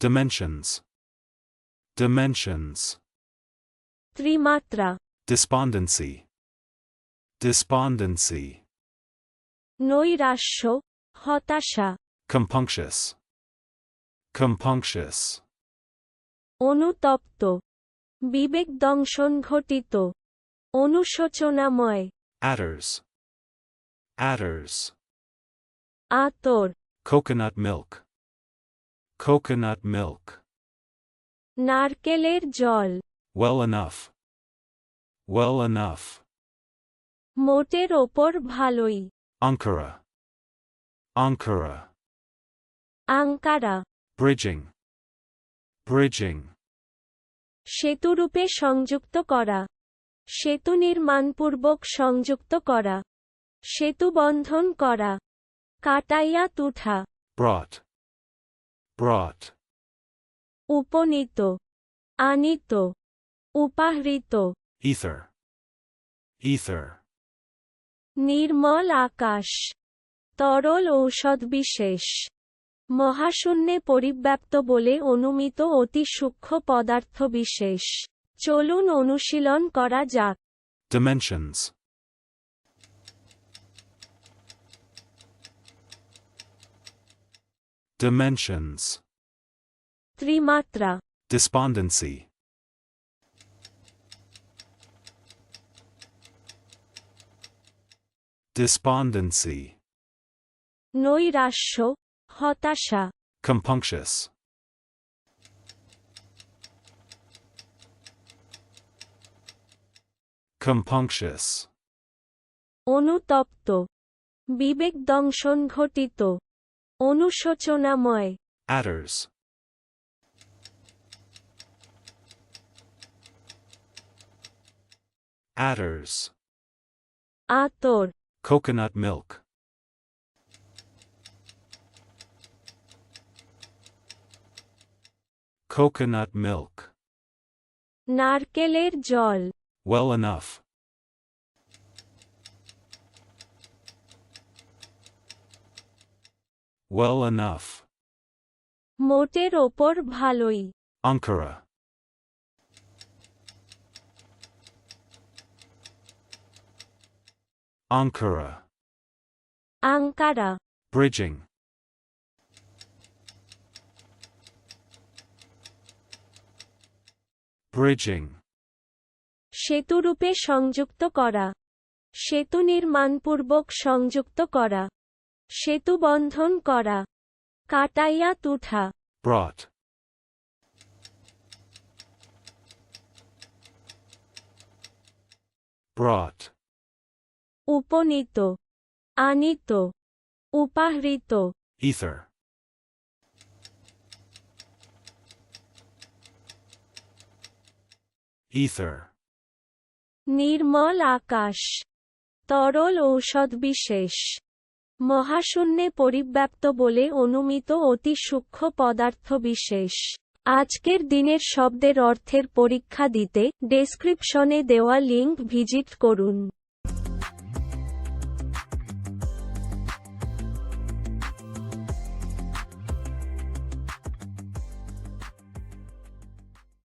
Dimensions. Dimensions. ত্রিমাত্রা Despondency. Despondency. নৈরাশ্য হতাশা Compunctious. Compunctious. অনুতপ্ত বিবেক দংশন ঘটিত অনুশোচনাময় Adders. Adders. আতর Coconut milk. Coconut milk. নারকেলের জল Well enough. Well enough. মোটের ওপর ভালোই Ankara. Ankara. Ankara Bridging. Bridging. সেতুরূপে সংযুক্ত করা সেতু নির্মাণপূর্বক সংযুক্ত করা সেতু বন্ধন করা কাটাইয়া তুঠা Brought. Brought. উপনীত আনিত উপাহৃত Ether. Ether. নির্মল আকাশ তরল ঔষধ বিশেষ মহাশূন্যে পরিব্যাপ্ত বলে অনুমিত অতি সূক্ষ্ম পদার্থ বিশেষ চলুন অনুশীলন করা যাক Dimensions. Dimensions. ত্রিমাত্রা Despondency. Despondency. নৈরাশ্য হতাশা Compunctious. Compunctious. অনুতপ্ত বিবেক দংশন ঘটিত অনুশোচনাময় Adders. Adders. আতর Coconut milk. Coconut milk. নারকেলের জল Well enough. Well enough. মোটের ওপর ভালোই Ankara. Ankara. Ankara Bridging. Bridging. সেতুরূপে সংযুক্ত করা সেতু নির্মাণপূর্বক সংযুক্ত করা সেতু বন্ধন করা কাটাইয়া তুঠা Brought. Brought. উপনীত আনিত উপাহৃত Ether. Ether. নির্মল আকাশ তরল ঔষধ বিশেষ মহাশূন্যে পরিব্যাপ্ত বলে অনুমিত অতি সূক্ষ্ম পদার্থ বিশেষ আজকের দিনের শব্দের অর্থের পরীক্ষা দিতে ডেসক্রিপশনে দেওয়া লিঙ্ক ভিজিট করুন।